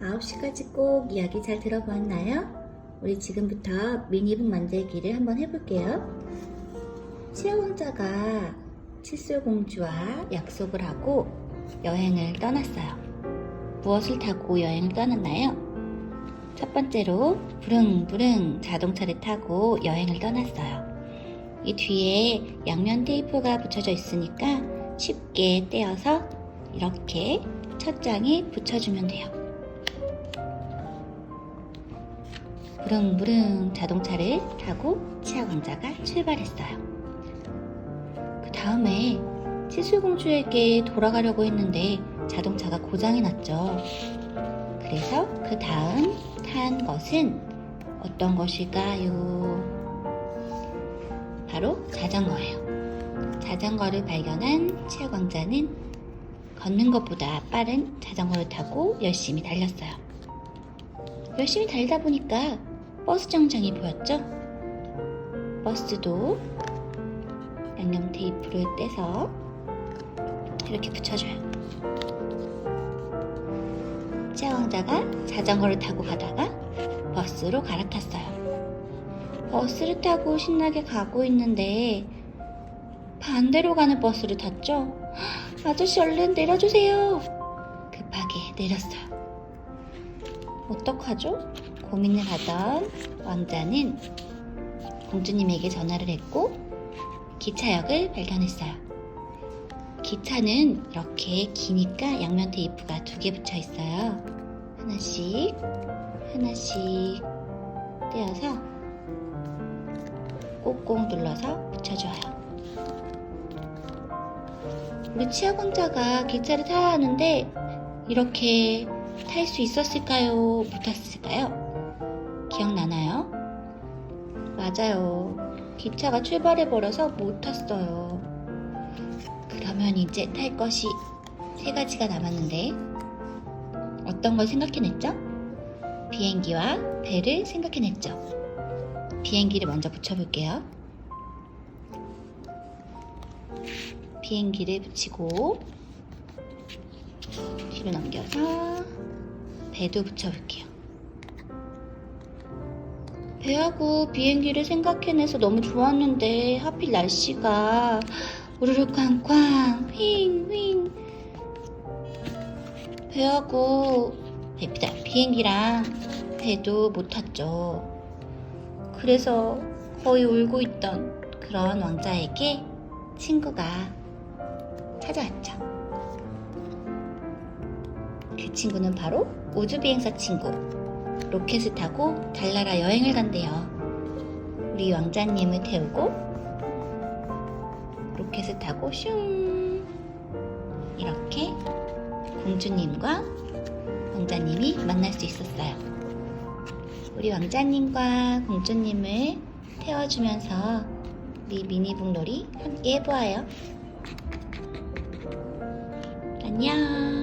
9시까지 꼭 이야기 잘 들어보았나요? 우리 지금부터 미니북 만들기를 한번 해볼게요. 치아왕자가 칫솔공주와 약속을 하고 여행을 떠났어요. 무엇을 타고 여행을 떠났나요? 첫 번째로 부릉부릉 자동차를 타고 여행을 떠났어요. 이 뒤에 양면 테이프가 붙여져 있으니까 쉽게 떼어서 이렇게 첫 장에 붙여주면 돼요. 부릉부릉 자동차를 타고 치아광자가 출발했어요. 그 다음에 치술공주에게 돌아가려고 했는데 자동차가 고장이 났죠. 그래서 그 다음 탄 것은 어떤 것일까요? 바로 자전거예요. 자전거를 발견한 치아광자는 걷는 것보다 빠른 자전거를 타고 열심히 달렸어요. 열심히 달리다 보니까 버스 정장이 보였죠? 버스도 양념 테이프를 떼서 이렇게 붙여줘요. 치아왕자가 자전거를 타고 가다가 버스로 갈아탔어요. 버스를 타고 신나게 가고 있는데 반대로 가는 버스를 탔죠? 아저씨 얼른 내려주세요. 급하게 내렸어요. 어떡하죠? 고민을 하던 왕자는 공주님에게 전화를 했고 기차역을 발견했어요. 기차는 이렇게 기니까 양면 테이프가 두 개 붙여 있어요. 하나씩, 하나씩 떼어서 꼭꼭 눌러서 붙여줘요. 우리 치아광자가 기차를 타야 하는데 이렇게 탈 수 있었을까요? 못 탔을까요? 기억나나요? 맞아요. 기차가 출발해버려서 못 탔어요. 그러면 이제 탈 것이 세 가지가 남았는데 어떤 걸 생각해냈죠? 비행기와 배를 생각해냈죠. 비행기를 먼저 붙여볼게요. 비행기를 붙이고 뒤로 넘겨서 배도 붙여볼게요. 배하고 비행기를 생각해내서 너무 좋았는데 하필 날씨가 우르르 쾅쾅 휘잉휘잉 배하고 배다 비행기랑 배도 못 탔죠. 그래서 거의 울고 있던 그런 왕자에게 친구가 찾아왔죠. 그 친구는 바로 우주비행사 친구. 로켓을 타고 달나라 여행을 간대요. 우리 왕자님을 태우고 로켓을 타고 슝 이렇게 공주님과 왕자님이 만날 수 있었어요. 우리 왕자님과 공주님을 태워주면서 우리 미니북놀이 함께 해보아요. 안녕.